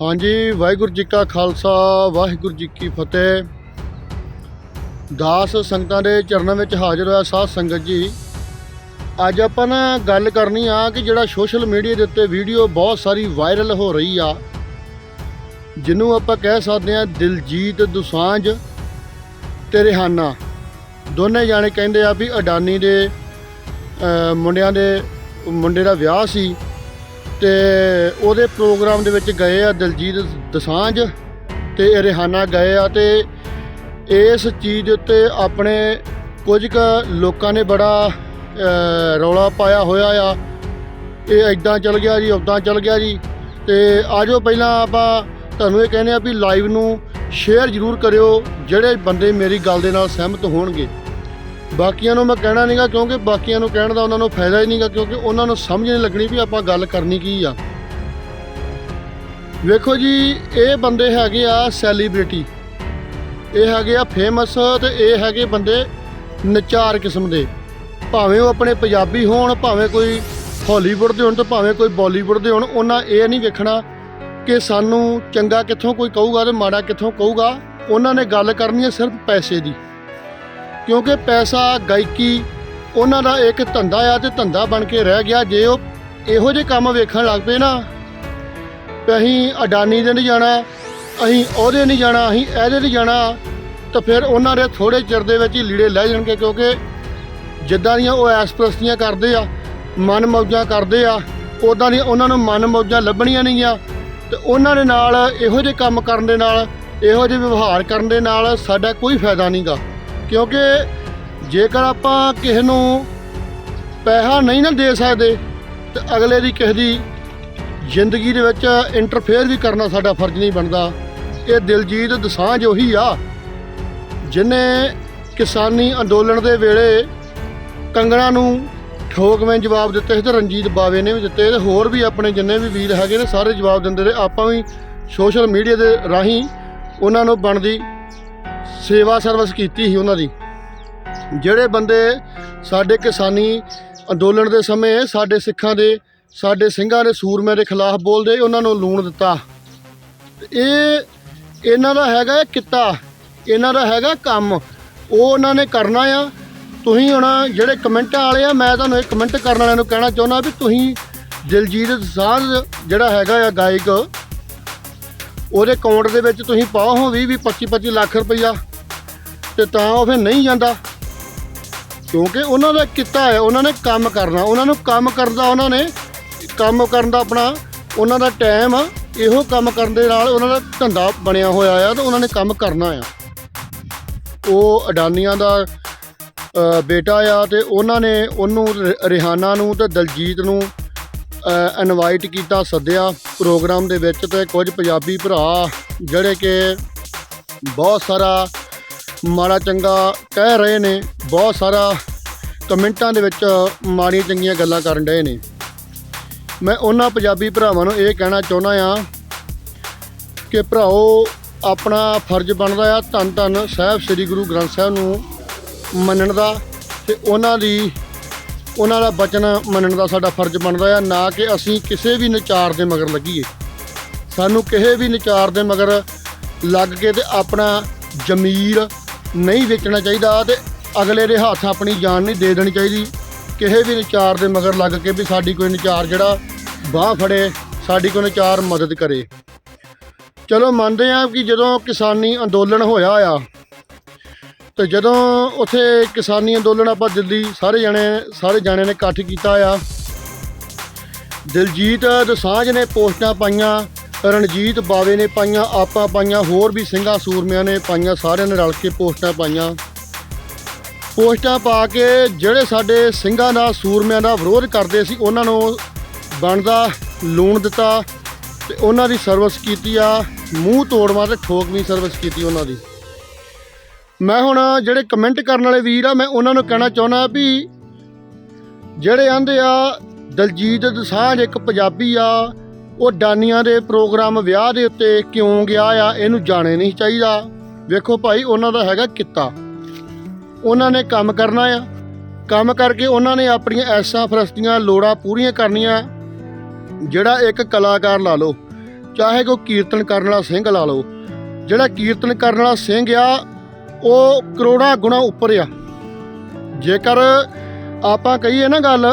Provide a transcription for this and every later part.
ਹਾਂਜੀ, ਵਾਹਿਗੁਰੂ ਜੀ ਕਾ ਖਾਲਸਾ, ਵਾਹਿਗੁਰੂ ਜੀ ਕੀ ਫਤਿਹ। ਦਾਸ ਸੰਗਤਾਂ ਦੇ ਚਰਨਾਂ ਵਿੱਚ ਹਾਜ਼ਰ ਹੋਇਆ ਸਾਧ ਸੰਗਤ ਜੀ। ਅੱਜ ਆਪਾਂ ਨਾ ਗੱਲ ਕਰਨੀ ਆ ਕਿ ਜਿਹੜਾ ਸੋਸ਼ਲ ਮੀਡੀਆ ਦੇ ਉੱਤੇ ਵੀਡੀਓ ਬਹੁਤ ਸਾਰੀ ਵਾਇਰਲ ਹੋ ਰਹੀ ਆ। ਜਿਹਨੂੰ ਆਪਾਂ ਕਹਿ ਸਕਦੇ ਆ ਦਿਲਜੀਤ ਦੁਸਾਂਝ ਤੇ ਰਿਹਾਨਾ। ਦੋਨੇ ਜਾਣੇ ਕਹਿੰਦੇ ਆ ਵੀ ਅਡਾਨੀ ਦੇ ਮੁੰਡਿਆਂ ਦੇ, ਮੁੰਡੇ ਦਾ ਵਿਆਹ ਸੀ। ਤੇ ਉਹਦੇ ਪ੍ਰੋਗਰਾਮ ਦੇ ਵਿੱਚ ਗਏ ਆ ਦਲਜੀਤ ਦਸਾਂਝ ਤੇ ਰਿਹਾਨਾ ਗਏ ਆ ਤੇ ਇਸ ਚੀਜ਼ ਦੇ ਉੱਤੇ ਆਪਣੇ ਕੁਝ ਕੁ ਲੋਕਾਂ ਨੇ ਬੜਾ ਰੌਲਾ ਪਾਇਆ ਹੋਇਆ ਆ। ਇਹ ਐਦਾਂ ਚੱਲ ਗਿਆ ਜੀ ਉੱਦਾਂ ਚੱਲ ਗਿਆ ਜੀ। ਤੇ ਆਜੋ ਪਹਿਲਾਂ ਆਪਾਂ ਤੁਹਾਨੂੰ ਇਹ ਕਹਿੰਦੇ ਆ ਵੀ ਲਾਈਵ ਨੂੰ ਸ਼ੇਅਰ ਜ਼ਰੂਰ ਕਰਿਓ, ਜਿਹੜੇ ਬੰਦੇ ਮੇਰੀ ਗੱਲ ਦੇ ਨਾਲ ਸਹਿਮਤ ਹੋਣਗੇ। ਬਾਕੀਆਂ ਨੂੰ ਮੈਂ ਕਹਿਣਾ ਨਹੀਂਗਾ ਕਿਉਂਕਿ ਬਾਕੀਆਂ ਨੂੰ ਕਹਿਣ ਦਾ ਉਹਨਾਂ ਨੂੰ ਫਾਇਦਾ ਹੀ ਨਹੀਂਗਾ ਕਿਉਂਕਿ ਉਹਨਾਂ ਨੂੰ ਸਮਝ ਨਹੀਂ ਲੱਗਣੀ ਵੀ ਆਪਾਂ ਗੱਲ ਕਰਨੀ ਕੀ ਆ। ਵੇਖੋ ਜੀ, ਇਹ ਬੰਦੇ ਹੈਗੇ ਆ ਸੈਲੀਬ੍ਰਿਟੀ ਇਹ ਹੈਗੇ ਆ ਫੇਮਸ ਤੇ ਇਹ ਹੈਗੇ ਬੰਦੇ ਨਚਾਰ ਕਿਸਮ ਦੇ। ਭਾਵੇਂ ਉਹ ਆਪਣੇ ਪੰਜਾਬੀ ਹੋਣ, ਭਾਵੇਂ ਕੋਈ ਹਾਲੀਵੁੱਡ ਦੇ ਹੋਣ ਤੇ ਭਾਵੇਂ ਕੋਈ ਬਾਲੀਵੁੱਡ ਦੇ ਹੋਣ, ਉਹਨਾਂ ਇਹ ਨਹੀਂ ਵੇਖਣਾ ਕਿ ਸਾਨੂੰ ਚੰਗਾ ਕਿੱਥੋਂ ਕੋਈ ਕਹੂਗਾ ਤੇ ਮਾੜਾ ਕਿੱਥੋਂ ਕਹੂਗਾ। ਉਹਨਾਂ ਨੇ ਗੱਲ ਕਰਨੀ ਹੈ ਸਿਰਫ ਪੈਸੇ ਦੀ। ਕਿਉਂਕਿ ਪੈਸਾ, ਗਾਇਕੀ, ਉਹਨਾਂ ਦਾ ਇੱਕ ਧੰਦਾ ਆ ਤੇ ਧੰਦਾ ਬਣ ਕੇ ਰਹਿ ਗਿਆ। ਜੇ ਉਹ ਇਹੋ ਜਿਹੇ ਕੰਮ ਵੇਖਣ ਲੱਗ ਪਏ ਨਾ, ਤੇ ਅਸੀਂ ਅਡਾਨੀ ਦੇ ਨਹੀਂ ਜਾਣਾ, ਅਸੀਂ ਉਹਦੇ ਨਹੀਂ ਜਾਣਾ, ਅਸੀਂ ਇਹਦੇ ਨਹੀਂ ਜਾਣਾ, ਤਾਂ ਫਿਰ ਉਹਨਾਂ ਦੇ ਥੋੜੇ ਚਿਰ ਦੇ ਵਿੱਚ ਹੀ ਲੀੜੇ ਲੈ ਜਾਣਗੇ ਕਿਉਂਕਿ ਜਿੱਦਾਂ ਦੀਆਂ ਉਹ ਐਸਪ੍ਰਸਤੀਆਂ ਕਰਦੇ ਆ, ਮਨ ਮੌਜਾਂ ਕਰਦੇ ਆ ਉਦਾਂ ਦੀਆਂ ਉਹਨਾਂ ਨੂੰ ਮਨ ਮੌਜਾਂ ਲੱਭਣੀਆਂ ਨਹੀਂ ਆ। ਤੇ ਉਹਨਾਂ ਦੇ ਨਾਲ ਇਹੋ ਜਿਹੇ ਕੰਮ ਕਰਨ ਦੇ ਨਾਲ, ਇਹੋ ਜਿਹੇ ਵਿਵਹਾਰ ਕਰਨ ਦੇ ਨਾਲ ਸਾਡਾ ਕੋਈ ਫਾਇਦਾ ਨਹੀਂਗਾ ਕਿਉਂਕਿ ਜੇਕਰ ਆਪਾਂ ਕਿਸੇ ਨੂੰ ਪੈਸਾ ਨਹੀਂ ਨਾ ਦੇ ਸਕਦੇ, ਤੇ ਅਗਲੇ ਦੀ ਕਿਸੇ ਦੀ ਜ਼ਿੰਦਗੀ ਦੇ ਵਿੱਚ ਇੰਟਰਫੇਅਰ ਵੀ ਕਰਨਾ ਸਾਡਾ ਫਰਜ਼ ਨਹੀਂ ਬਣਦਾ। ਇਹ ਦਿਲਜੀਤ ਦਸਾਂਝ ਉਹੀ ਆ, ਜਿਨੇ ਕਿਸਾਨੀ ਅੰਦੋਲਨ ਦੇ ਵੇਲੇ ਕੰਗਣਾ ਨੂੰ ਠੋਕਵੇਂ ਜਵਾਬ ਦਿੱਤੇ ਸੀ ਤੇ ਰਣਜੀਤ ਬਾਵੇ ਨੇ ਵੀ ਦਿੱਤੇ ਤੇ ਹੋਰ ਵੀ ਆਪਣੇ ਜਿੰਨੇ ਵੀ ਵੀਰ ਹੈਗੇ ਨੇ, ਸਾਰੇ ਜਵਾਬ ਦਿੰਦੇ ਰਹੇ। ਆਪਾਂ ਵੀ ਸੋਸ਼ਲ ਮੀਡੀਆ ਦੇ ਰਾਹੀਂ ਉਹਨਾਂ ਨੂੰ ਬਣਦੀ ਸੇਵਾ ਸਰਵਿਸ ਕੀਤੀ ਸੀ ਉਹਨਾਂ ਦੀ। ਜਿਹੜੇ ਬੰਦੇ ਸਾਡੇ ਕਿਸਾਨੀ ਅੰਦੋਲਨ ਦੇ ਸਮੇਂ ਸਾਡੇ ਸਿੱਖਾਂ ਦੇ, ਸਾਡੇ ਸਿੰਘਾਂ ਦੇ ਸੂਰਮਿਆਂ ਦੇ ਖਿਲਾਫ ਬੋਲਦੇ, ਉਹਨਾਂ ਨੂੰ ਲੂਣ ਦਿੱਤਾ। ਇਹ ਇਹਨਾਂ ਦਾ ਹੈਗਾ ਇਹ ਕਿੱਤਾ, ਇਹਨਾਂ ਦਾ ਹੈਗਾ ਕੰਮ। ਉਹ ਉਹਨਾਂ ਨੇ ਕਰਨਾ ਆ। ਤੁਸੀਂ ਹੁਣ ਜਿਹੜੇ ਕਮੈਂਟਾਂ ਵਾਲੇ ਆ, ਮੈਂ ਤੁਹਾਨੂੰ ਇਹ ਕਮੈਂਟ ਕਰਨ ਵਾਲਿਆਂ ਨੂੰ ਕਹਿਣਾ ਚਾਹੁੰਦਾ ਵੀ ਤੁਸੀਂ ਦਿਲਜੀਤ ਸਾਂਝ ਜਿਹੜਾ ਹੈਗਾ ਆ ਗਾਇਕ, ਉਹਦੇ ਅਕਾਊਂਟ ਦੇ ਵਿੱਚ ਤੁਸੀਂ ਪਾਓ ਹੋ 20 20 25 25 ਲੱਖ ਰੁਪਈਆ। ਤੇ ਤਾਂ ਉਹ ਫਿਰ ਨਹੀਂ ਜਾਂਦਾ। ਕਿਉਂਕਿ ਉਹਨਾਂ ਦਾ ਕਿੱਤਾ ਹੈ, ਉਹਨਾਂ ਨੇ ਕੰਮ ਕਰਨਾ। ਉਹਨਾਂ ਨੂੰ ਕੰਮ ਕਰਦਾ ਉਹਨਾਂ ਨੇ ਕੰਮ ਕਰਨ ਦਾ ਆਪਣਾ ਉਹਨਾਂ ਦਾ ਟਾਈਮ ਆ, ਇਹੋ ਕੰਮ ਕਰਨ ਦੇ ਨਾਲ ਉਹਨਾਂ ਦਾ ਧੰਦਾ ਬਣਿਆ ਹੋਇਆ ਆ ਤੇ ਉਹਨਾਂ ਨੇ ਕੰਮ ਕਰਨਾ ਆ। ਉਹ ਅਡਾਨੀਆਂ ਦਾ ਬੇਟਾ ਆ ਤੇ ਉਹਨਾਂ ਨੇ ਉਹਨੂੰ ਰਿਹਾਨਾ ਨੂੰ ਤੇ ਦਲਜੀਤ ਨੂੰ ਇਨਵਾਈਟ ਕੀਤਾ, ਸੱਦਿਆ ਪ੍ਰੋਗਰਾਮ ਦੇ ਵਿੱਚ ਤੇ ਕੁਝ ਪੰਜਾਬੀ ਭਰਾ ਜਿਹੜੇ ਕਿ ਬਹੁਤ ਸਾਰਾ ਮਾੜਾ ਚੰਗਾ ਕਹਿ ਰਹੇ ਨੇ, ਬਹੁਤ ਸਾਰਾ ਕਮੈਂਟਾਂ ਦੇ ਵਿੱਚ ਮਾੜੀਆਂ ਚੰਗੀਆਂ ਗੱਲਾਂ ਕਰਨ ਡਏ ਨੇ। ਮੈਂ ਉਹਨਾਂ ਪੰਜਾਬੀ ਭਰਾਵਾਂ ਨੂੰ ਇਹ ਕਹਿਣਾ ਚਾਹੁੰਦਾ ਆ ਕਿ ਭਰਾਓ, ਆਪਣਾ ਫਰਜ਼ ਬਣਦਾ ਆ ਧੰਨ ਧੰਨ ਸਾਹਿਬ ਸ੍ਰੀ ਗੁਰੂ ਗ੍ਰੰਥ ਸਾਹਿਬ ਨੂੰ ਮੰਨਣ ਦਾ ਤੇ ਉਹਨਾਂ ਦੀ, ਉਹਨਾਂ ਦਾ ਬਚਨ ਮੰਨਣ ਦਾ ਸਾਡਾ ਫਰਜ਼ ਬਣਦਾ ਆ, ਨਾ ਕਿ ਅਸੀਂ ਕਿਸੇ ਵੀ ਨਚਾਰ ਦੇ ਮਗਰ ਲੱਗੀਏ। ਸਾਨੂੰ ਕਿਸੇ ਵੀ ਨਚਾਰ ਦੇ ਮਗਰ ਲੱਗ ਕੇ ਤੇ ਆਪਣਾ ਜ਼ਮੀਰ ਨਹੀਂ ਵੇਚਣਾ ਚਾਹੀਦਾ ਤੇ ਅਗਲੇ ਦੇ ਹੱਥ ਆਪਣੀ ਜਾਨ ਨਹੀਂ ਦੇ ਦੇਣੀ ਚਾਹੀਦੀ। ਕਿਸੇ ਵੀ ਨਚਾਰ ਦੇ ਮਗਰ ਲੱਗ ਕੇ ਵੀ ਸਾਡੀ ਕੋਈ ਨਚਾਰ ਜਿਹੜਾ ਬਾਹ ਫੜੇ, ਸਾਡੀ ਕੋਈ ਨਚਾਰ ਮਦਦ ਕਰੇ। ਚਲੋ ਮੰਨਦੇ ਆ ਕਿ ਜਦੋਂ ਕਿਸਾਨੀ ਅੰਦੋਲਨ ਹੋਇਆ ਆ, ਤੇ ਜਦੋਂ ਉਥੇ ਕਿਸਾਨੀ ਅੰਦੋਲਨ ਆਪਾਂ ਦਿੱਲੀ ਸਾਰੇ ਜਣੇ, ਸਾਰੇ ਜਾਣੇ ਨੇ ਇਕੱਠ ਕੀਤਾ ਆ। ਦਿਲਜੀਤ ਦਸਾਂਝ ਨੇ ਪੋਸਟਾਂ ਪਾਈਆਂ ਰਣਜੀਤ ਬਾਵੇ ਨੇ ਪਾਈਆਂ, ਆਪਾਂ ਪਾਈਆਂ, ਹੋਰ ਵੀ ਸਿੰਘਾਂ, ਸੂਰਮਿਆਂ ਨੇ ਪਾਈਆਂ, ਸਾਰਿਆਂ ਨੇ ਰਲ ਕੇ ਪੋਸਟਾਂ ਪਾਈਆਂ। ਪੋਸਟਾਂ ਪਾ ਕੇ ਜਿਹੜੇ ਸਾਡੇ ਸਿੰਘਾਂ ਦਾ, ਸੂਰਮਿਆਂ ਦਾ ਵਿਰੋਧ ਕਰਦੇ ਸੀ, ਉਹਨਾਂ ਨੂੰ ਬਣਦਾ, ਲੂਣ ਦਿੱਤਾ ਤੇ ਉਹਨਾਂ ਦੀ ਸਰਵਿਸ ਕੀਤੀ ਆ, ਮੂੰਹ ਤੋੜਵਾ ਤੇ ਠੋਕਵੀਂ ਸਰਵਿਸ ਕੀਤੀ ਉਹਨਾਂ ਦੀ। ਮੈਂ ਹੁਣ ਜਿਹੜੇ ਕਮੈਂਟ ਕਰਨ ਵਾਲੇ ਵੀਰ ਆ, ਮੈਂ ਉਹਨਾਂ ਨੂੰ ਕਹਿਣਾ ਚਾਹੁੰਦਾ ਵੀ ਜਿਹੜੇ ਆਂਦੇ ਆ, ਦਲਜੀਤ ਦਸਾਂਝ ਇੱਕ ਪੰਜਾਬੀ ਆ ਉਹ ਡਾਨੀਆਂ ਦੇ ਪ੍ਰੋਗਰਾਮ ਵਿਆਹ ਦੇ ਉੱਤੇ ਕਿਉਂ ਗਿਆ ਆ, ਇਹਨੂੰ ਜਾਣੇ ਨਹੀਂ ਚਾਹੀਦਾ। ਵੇਖੋ ਭਾਈ, ਉਹਨਾਂ ਦਾ ਹੈਗਾ ਕਿੱਤਾ। ਉਹਨਾਂ ਨੇ ਕੰਮ ਕਰਨਾ ਆ। ਕੰਮ ਕਰਕੇ ਉਹਨਾਂ ਨੇ ਆਪਣੀਆਂ ਐਸਾਂ ਫਰਸਤੀਆਂ ਲੋੜਾਂ ਪੂਰੀਆਂ ਕਰਨੀਆਂ। ਜਿਹੜਾ ਇੱਕ ਕਲਾਕਾਰ ਲਾ ਲਓ, ਚਾਹੇ ਕੋਈ ਕੀਰਤਨ ਕਰਨ ਵਾਲਾ ਸਿੰਘ ਲਾ ਲਓ, ਜਿਹੜਾ ਕੀਰਤਨ ਕਰਨ ਵਾਲਾ ਸਿੰਘ ਆ, ਉਹ ਕਰੋੜਾਂ ਗੁਣਾ ਉੱਪਰ ਆ। ਜੇਕਰ ਆਪਾਂ ਕਹੀਏ ਨਾ ਗੱਲ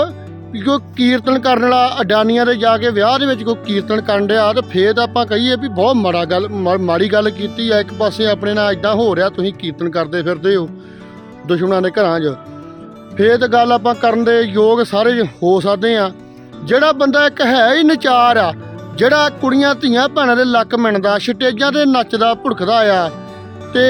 ਵੀ ਕੋਈ ਕੀਰਤਨ ਕਰਨ ਵਾਲਾ ਅਡਾਨੀਆਂ ਦੇ ਜਾ ਕੇ ਵਿਆਹ ਦੇ ਵਿੱਚ ਕੋਈ ਕੀਰਤਨ ਕਰਨ ਡਿਆ ਤੇ ਫੇਰ ਆਪਾਂ ਕਹੀਏ ਵੀ ਬਹੁਤ ਮਾੜਾ ਗੱਲ, ਮਾ- ਮਾੜੀ ਗੱਲ ਕੀਤੀ ਆ। ਇੱਕ ਪਾਸੇ ਆਪਣੇ ਨਾਲ ਇਦਾਂ ਹੋ ਰਿਹਾ, ਤੁਸੀਂ ਕੀਰਤਨ ਕਰਦੇ ਫਿਰਦੇ ਹੋ, ਦੁਸ਼ਮਣਾਂ ਦੇ ਘਰਾਂ 'ਚ। ਫੇਰ ਤਾਂ ਗੱਲ ਆਪਾਂ ਕਰਨ ਦੇ ਯੋਗ ਸਾਰੇ ਹੋ ਸਕਦੇ ਆ। ਜਿਹੜਾ ਬੰਦਾ ਇੱਕ ਹੈ ਹੀ ਨਚਾਰ ਆ, ਜਿਹੜਾ ਕੁੜੀਆਂ ਧੀਆਂ ਭੈਣਾਂ ਦੇ ਲੱਕ ਮਿਣਦਾ, ਸਟੇਜਾਂ ਤੇ ਨੱਚਦਾ, ਭੁੜਕਦਾ ਆ, ਤੇ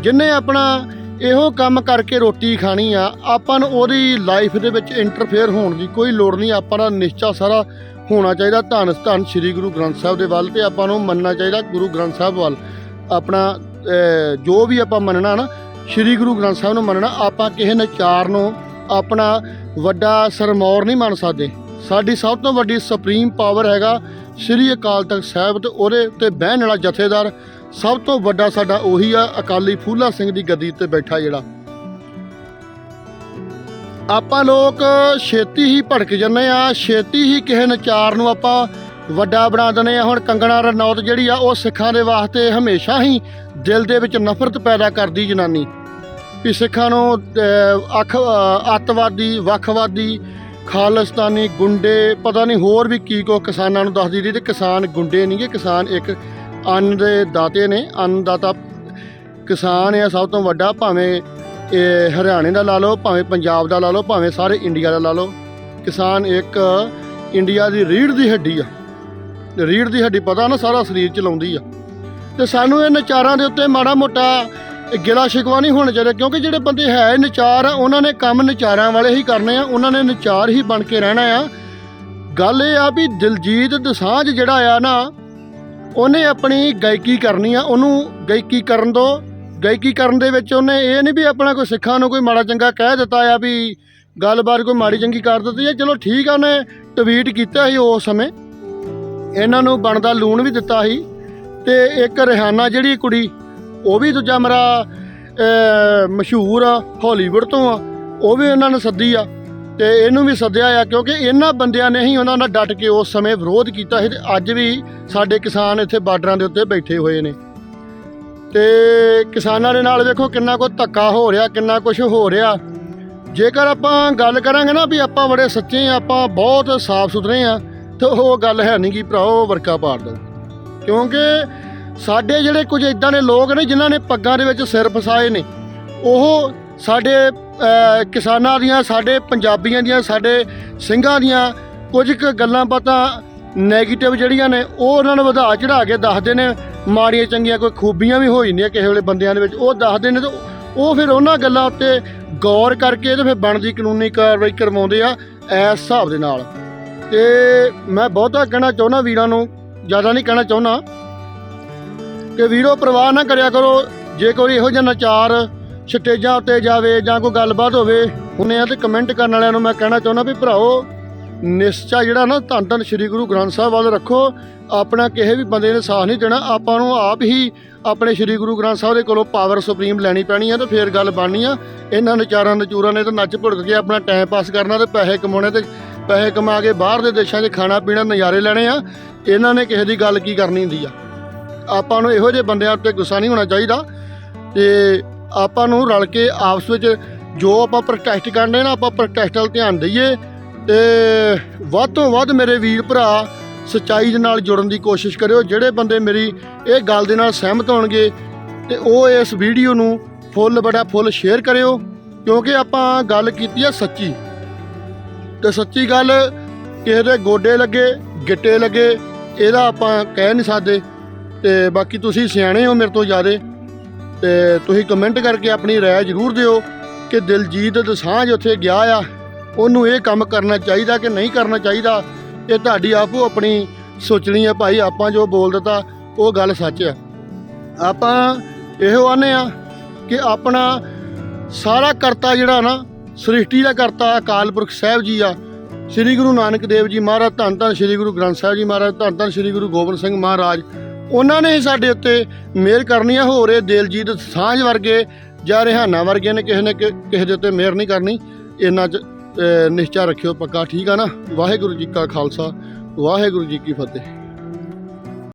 ਜਿਨੇ ਆਪਣਾ ਇਹੋ ਕੰਮ ਕਰਕੇ ਰੋਟੀ ਖਾਣੀ ਆ। ਆਪਾਂ ਨੂੰ ਉਹਦੀ ਲਾਈਫ ਦੇ ਵਿੱਚ ਇੰਟਰਫੇਅਰ ਹੋਣ ਦੀ ਕੋਈ ਲੋੜ ਨਹੀਂ। ਆਪਾਂ ਦਾ ਨਿਸ਼ਚਾ ਸਾਰਾ ਹੋਣਾ ਚਾਹੀਦਾ। ਧੰਨ ਧੰਨ ਸ੍ਰੀ ਗੁਰੂ ਗ੍ਰੰਥ ਸਾਹਿਬ ਦੇ ਵੱਲ ਤੇ ਆਪਾਂ ਨੂੰ ਮੰਨਣਾ ਚਾਹੀਦਾ ਗੁਰੂ ਗ੍ਰੰਥ ਸਾਹਿਬ ਵੱਲ। ਆਪਣਾ ਜੋ ਵੀ ਆਪਾਂ ਮੰਨਣਾ ਨਾ, ਸ੍ਰੀ ਗੁਰੂ ਗ੍ਰੰਥ ਸਾਹਿਬ ਨੂੰ ਮੰਨਣਾ, ਆਪਾਂ ਕਿਸੇ ਨਚਾਰ ਨੂੰ, ਆਪਣਾ ਵੱਡਾ ਸਰਮੌਰ ਨਹੀਂ ਮੰਨ ਸਕਦੇ। ਸਾਡੀ ਸਭ ਤੋਂ ਵੱਡੀ ਸੁਪਰੀਮ ਪਾਵਰ ਹੈਗਾ ਸ੍ਰੀ ਅਕਾਲ ਤਖਤ ਸਾਹਿਬ ਤੇ ਉਹਦੇ ਉੱਤੇ ਬਹਿਣ ਵਾਲਾ ਜਥੇਦਾਰ। ਸਭ ਤੋਂ ਵੱਡਾ ਸਾਡਾ ਉਹੀ ਆ, ਅਕਾਲੀ ਫੂਲਾ ਸਿੰਘ ਦੀ ਗੱਦੀ ਤੇ ਬੈਠਾ ਜਿਹੜਾ। ਆਪਾਂ ਲੋਕ ਛੇਤੀ ਹੀ ਭੜਕ ਜੰਨੇ ਆ, ਛੇਤੀ ਹੀ ਕਿਸੇ ਨਚਾਰ ਨੂੰ ਆਪਾਂ ਵੱਡਾ ਬਣਾ ਦਿੰਦੇ ਆ। ਹੁਣ ਕੰਗਣਾ ਰਣੌਤ ਜਿਹੜੀ ਆ, ਉਹ ਸਿੱਖਾਂ ਦੇ ਵਾਸਤੇ ਹਮੇਸ਼ਾ ਹੀ ਦਿਲ ਦੇ ਵਿੱਚ ਨਫ਼ਰਤ ਪੈਦਾ ਕਰਦੀ ਜਨਾਨੀ। ਵੀ ਸਿੱਖਾਂ ਨੂੰ ਅੱਖ ਅੱਤਵਾਦੀ, ਵੱਖਵਾਦੀ, ਖਾਲਿਸਤਾਨੀ ਗੁੰਡੇ, ਪਤਾ ਨਹੀਂ ਹੋਰ ਵੀ ਕੀ ਕੋ ਕਿਸਾਨਾਂ ਨੂੰ ਦੱਸਦੀ ਰਹੀ ਤੇ ਕਿਸਾਨ ਗੁੰਡੇ ਨਹੀਂਗੇ ਕਿਸਾਨ ਇੱਕ ਅੰਨ ਦੇ ਦਾਤੇ ਨੇ ਅੰਨਦਾਤਾ ਕਿਸਾਨ ਆ ਸਭ ਤੋਂ ਵੱਡਾ, ਭਾਵੇਂ ਇਹ ਹਰਿਆਣੇ ਦਾ ਲਾ ਲਓ, ਭਾਵੇਂ ਪੰਜਾਬ ਦਾ ਲਾ ਲਓ, ਭਾਵੇਂ ਸਾਰੇ ਇੰਡੀਆ ਦਾ ਲਾ ਲਓ। ਕਿਸਾਨ ਇੱਕ ਇੰਡੀਆ ਦੀ ਰੀੜ ਦੀ ਹੱਡੀ ਆ। ਤੇ ਰੀੜ ਦੀ ਹੱਡੀ ਪਤਾ ਨਾ ਸਾਰਾ ਸਰੀਰ ਚਲਾਉਂਦੀ ਆ। ਤੇ ਸਾਨੂੰ ਇਹ ਨਚਾਰਾਂ ਦੇ ਉੱਤੇ ਮਾੜਾ ਮੋਟਾ ਗਿਲਾ ਸ਼ਿਕਵਾ ਨਹੀਂ ਹੋਣਾ ਚਾਹੀਦਾ, ਕਿਉਂਕਿ ਜਿਹੜੇ ਬੰਦੇ ਹੈ ਨਚਾਰ ਆ, ਉਹਨਾਂ ਨੇ ਕੰਮ ਨਚਾਰਾਂ ਵਾਲੇ ਹੀ ਕਰਨੇ ਆ, ਉਹਨਾਂ ਨੇ ਨਚਾਰ ਹੀ ਬਣ ਕੇ ਰਹਿਣਾ ਆ। ਗੱਲ ਇਹ ਆ ਵੀ ਦਿਲਜੀਤ ਦਸਾਂਝ ਜਿਹੜਾ ਆ ਨਾ ਉਹਨੇ ਆਪਣੀ ਗਾਇਕੀ ਕਰਨੀ ਆ, ਉਹਨੂੰ ਗਾਇਕੀ ਕਰਨ ਦੋ। ਗਾਇਕੀ ਕਰਨ ਦੇ ਵਿੱਚ ਉਹਨੇ ਇਹ ਨਹੀਂ ਵੀ ਆਪਣਾ ਕੋਈ ਸਿੱਖਾਂ ਨੂੰ ਕੋਈ ਮਾੜਾ ਚੰਗਾ ਕਹਿ ਦਿੱਤਾ ਆ ਵੀ ਗੱਲਬਾਤ ਕੋਈ ਮਾੜੀ ਚੰਗੀ ਕਰ ਦਿੱਤੀ ਆ। ਚਲੋ ਠੀਕ ਆ, ਉਹਨੇ ਟਵੀਟ ਕੀਤਾ ਸੀ ਉਸ ਸਮੇਂ। ਇਹਨਾਂ ਨੂੰ ਬਣਦਾ ਲੂਣ ਵੀ ਦਿੱਤਾ ਸੀ। ਤੇ ਇੱਕ ਰਿਹਾਨਾ ਜਿਹੜੀ ਕੁੜੀ, ਉਹ ਵੀ ਦੂਜਾ ਮੇਰਾ ਮਸ਼ਹੂਰ ਆ ਹਾਲੀਵੁੱਡ ਤੋਂ ਆ। ਉਹ ਵੀ ਉਹਨਾਂ ਨੇ ਸੱਦੀ ਆ। ਤੇ ਇਹਨੂੰ ਵੀ ਸੱਦਿਆ ਆ ਕਿਉਂਕਿ ਇਹਨਾਂ ਬੰਦਿਆਂ ਨੇ ਹੀ ਉਹਨਾਂ ਨਾਲ ਡਟ ਕੇ ਉਸ ਸਮੇਂ ਵਿਰੋਧ ਕੀਤਾ ਸੀ ਤੇ ਅੱਜ ਵੀ ਸਾਡੇ ਕਿਸਾਨ ਇੱਥੇ ਬਾਰਡਰਾਂ ਦੇ ਉੱਤੇ ਬੈਠੇ ਹੋਏ ਨੇ। ਤੇ ਕਿਸਾਨਾਂ ਦੇ ਨਾਲ ਵੇਖੋ ਕਿੰਨਾ ਕੁ ਧੱਕਾ ਹੋ ਰਿਹਾ, ਕਿੰਨਾ ਕੁਝ ਹੋ ਰਿਹਾ। ਜੇਕਰ ਆਪਾਂ ਗੱਲ ਕਰਾਂਗੇ ਨਾ ਵੀ ਆਪਾਂ ਬੜੇ ਸੱਚੇ ਆ, ਆਪਾਂ ਬਹੁਤ ਸਾਫ਼ ਸੁਥਰੇ ਆ, ਤੇ ਉਹ ਗੱਲ ਹੈ ਨਹੀਂ ਕਿ ਭਰਾਓ ਵਰਕਾ ਪਾੜ ਦੋ। ਕਿਉਂਕਿ ਸਾਡੇ ਜਿਹੜੇ ਕੁਝ ਇਦਾਂ ਦੇ ਲੋਕ ਨੇ ਜਿਨ੍ਹਾਂ ਨੇ ਪੱਗਾਂ ਦੇ ਵਿੱਚ ਸਿਰ ਫਸਾਏ ਨੇ, ਉਹ ਸਾਡੇ ਕਿਸਾਨਾਂ ਦੀਆਂ, ਸਾਡੇ ਪੰਜਾਬੀਆਂ ਦੀਆਂ, ਸਾਡੇ ਸਿੰਘਾਂ ਦੀਆਂ ਕੁਝ ਕੁ ਗੱਲਾਂ ਬਾਤਾਂ 네ਗੇਟਿਵ ਜਿਹੜੀਆਂ ਨੇ, ਉਹ ਉਹਨਾਂ ਨੂੰ ਵਧਾ ਚੜਾ ਕੇ ਦੱਸਦੇ ਨੇ। ਮਾੜੀਆਂ ਚੰਗੀਆਂ ਕੋਈ ਖੂਬੀਆਂ ਵੀ ਹੋ ਜਾਂਦੀਆਂ ਕਿਸੇ ਵੇਲੇ ਬੰਦਿਆਂ ਦੇ ਵਿੱਚ, ਉਹ ਦੱਸਦੇ ਨੇ ਤੇ ਉਹ ਫਿਰ ਉਹਨਾਂ ਗੱਲਾਂ ਉੱਤੇ ਗੌਰ ਕਰਕੇ ਤੇ ਫਿਰ ਬਣਦੀ ਕਾਨੂੰਨੀ ਕਾਰਵਾਈ ਕਰਵਾਉਂਦੇ ਆ ਇਸ ਹਿਸਾਬ ਦੇ ਨਾਲ। ਤੇ ਮੈਂ ਬਹੁਤਾ ਕਹਿਣਾ ਚਾਹੁੰਦਾ ਵੀਰਾਂ ਨੂੰ, ਜ਼ਿਆਦਾ ਨਹੀਂ ਕਹਿਣਾ ਚਾਹੁੰਦਾ। ਕਿ ਵੀਰੋ, ਪ੍ਰਵਾਹ ਨਾ ਕਰਿਆ ਕਰੋ, ਜੇ ਕੋਈ ਇਹੋ ਜਿਹਾ ਨਚਾਰ ਸਟੇਜਾਂ ਉੱਤੇ ਜਾਵੇ ਜਾਂ ਕੋਈ ਗੱਲਬਾਤ ਹੋਵੇ ਉਹਨੇ ਆ ਤੇ ਕਮੈਂਟ ਕਰਨ ਵਾਲਿਆਂ ਨੂੰ ਮੈਂ ਕਹਿਣਾ ਚਾਹੁੰਦਾ ਵੀ ਭਰਾਓ, ਨਿਸ਼ਚਾ ਜਿਹੜਾ ਨਾ ਧੰਨ ਧੰਨ ਸ੍ਰੀ ਗੁਰੂ ਗ੍ਰੰਥ ਸਾਹਿਬ ਵੱਲ ਰੱਖੋ, ਆਪਣਾ ਕਿਸੇ ਵੀ ਬੰਦੇ ਨੇ ਸਾਥ ਨਹੀਂ ਦੇਣਾ, ਆਪਾਂ ਨੂੰ ਆਪ ਹੀ ਆਪਣੇ ਸ੍ਰੀ ਗੁਰੂ ਗ੍ਰੰਥ ਸਾਹਿਬ ਦੇ ਕੋਲੋਂ ਪਾਵਰ ਸੁਪਰੀਮ ਲੈਣੀ ਪੈਣੀ ਆ ਤੇ ਫੇਰ ਗੱਲ ਬਣਨੀ ਆ। ਇਹਨਾਂ ਨਚਾਰਾਂ ਨਚੂਰਾਂ ਨੇ ਤਾਂ ਨੱਚ ਭੁੜਕ ਕੇ ਆਪਣਾ ਟਾਈਮ ਪਾਸ ਕਰਨਾ ਤੇ ਪੈਸੇ ਕਮਾਉਣੇ ਤੇ ਪੈਸੇ ਕਮਾ ਕੇ ਬਾਹਰ ਦੇ ਦੇਸ਼ਾਂ 'ਚ ਖਾਣਾ ਪੀਣਾ ਨਜ਼ਾਰੇ ਲੈਣੇ ਆ। ਇਹਨਾਂ ਨੇ ਕਿਸੇ ਦੀ ਗੱਲ ਕੀ ਕਰਨੀ ਹੁੰਦੀ ਆ। ਆਪਾਂ ਨੂੰ ਇਹੋ ਜਿਹੇ ਬੰਦਿਆਂ ਉੱਤੇ ਗੁੱਸਾ ਨਹੀਂ ਹੋਣਾ ਚਾਹੀਦਾ ਤੇ ਆਪਾਂ ਨੂੰ ਰਲ ਕੇ ਆਪਸ ਵਿੱਚ ਜੋ ਆਪਾਂ ਪ੍ਰੋਟੈਸਟ ਕਰਨੇ ਨਾ, ਆਪਾਂ ਪ੍ਰੋਟੈਸਟ ਵੱਲ ਧਿਆਨ ਦਈਏ ਤੇ ਵੱਧ ਤੋਂ ਵੱਧ ਮੇਰੇ ਵੀਰ ਭਰਾ ਸੱਚਾਈ ਦੇ ਨਾਲ ਜੁੜਨ ਦੀ ਕੋਸ਼ਿਸ਼ ਕਰਿਓ, ਜਿਹੜੇ ਬੰਦੇ ਮੇਰੀ ਇਹ ਗੱਲ ਦੇ ਨਾਲ ਸਹਿਮਤ ਹੋਣਗੇ ਤੇ ਉਹ ਇਸ ਵੀਡੀਓ ਨੂੰ ਫੁੱਲ ਬੜਾ ਫੁੱਲ ਸ਼ੇਅਰ ਕਰਿਓ, ਕਿਉਂਕਿ ਆਪਾਂ ਗੱਲ ਕੀਤੀ ਆ ਸੱਚੀ। ਤੇ ਸੱਚੀ ਗੱਲ ਕਿਸੇ ਦੇ ਗੋਡੇ ਲੱਗੇ, ਗਿੱਟੇ ਲੱਗੇ, ਇਹਦਾ ਆਪਾਂ ਕਹਿ ਨਹੀਂ ਸਕਦੇ। ਤੇ ਬਾਕੀ ਤੁਸੀਂ ਸਿਆਣੇ ਹੋ ਮੇਰੇ ਤੋਂ ਜ਼ਿਆਦਾ। ਤੇ ਤੁਸੀਂ ਕਮੈਂਟ ਕਰਕੇ ਆਪਣੀ رائے ਜ਼ਰੂਰ ਦਿਓ ਕਿ ਦਿਲਜੀਤ ਦਸਾਂਝ ਉੱਥੇ ਗਿਆ ਆ ਉਹਨੂੰ ਇਹ ਕੰਮ ਕਰਨਾ ਚਾਹੀਦਾ ਕਿ ਨਹੀਂ ਕਰਨਾ ਚਾਹੀਦਾ ਇਹ ਤੁਹਾਡੀ ਆਪੋ ਆਪਣੀ ਸੋਚਣੀ ਹੈ ਭਾਈ ਆਪਾਂ ਜੋ ਬੋਲ ਦਿੱਤਾ ਉਹ ਗੱਲ ਸੱਚ ਆ ਆਪਾਂ ਇਹੋ ਆਨੇ ਆ ਕਿ ਆਪਣਾ ਸਾਰਾ ਕਰਤਾ ਜਿਹੜਾ ਨਾ ਸ੍ਰਿਸ਼ਟੀ ਦਾ ਕਰਤਾ ਅਕਾਲ ਪੁਰਖ ਸਾਹਿਬ ਜੀ ਆ ਸ੍ਰੀ ਗੁਰੂ ਨਾਨਕ ਦੇਵ ਜੀ ਮਹਾਰਾਜ ਧੰਨ ਧੰਨ ਸ੍ਰੀ ਗੁਰੂ ਗ੍ਰੰਥ ਸਾਹਿਬ ਜੀ ਮਹਾਰਾਜ ਧੰਨ ਧੰਨ ਸ੍ਰੀ ਗੁਰੂ ਗੋਬਿੰਦ ਸਿੰਘ ਮਹਾਰਾਜ ਉਹਨਾਂ ਨੇ ਹੀ ਸਾਡੇ ਉੱਤੇ ਮਿਹਰ ਕਰਨੀ ਆ, ਹੋਰ ਇਹ ਦਿਲਜੀਤ ਸਾਂਝ ਵਰਗੇ ਜਾਂ ਰਿਹਾਨਾ ਵਰਗੇ ਨੇ ਕਿਸੇ ਨੇ ਕਿ- ਕਿਸੇ ਦੇ ਉੱਤੇ ਮਿਹਰ ਨਹੀਂ ਕਰਨੀ। ਇਹਨਾਂ 'ਚ ਨਿਸ਼ਚਾ ਰੱਖਿਓ ਪੱਕਾ, ਠੀਕ ਆ ਨਾ? ਵਾਹਿਗੁਰੂ ਜੀ ਕਾ ਖਾਲਸਾ, ਵਾਹਿਗੁਰੂ ਜੀ ਕੀ ਫਤਿਹ।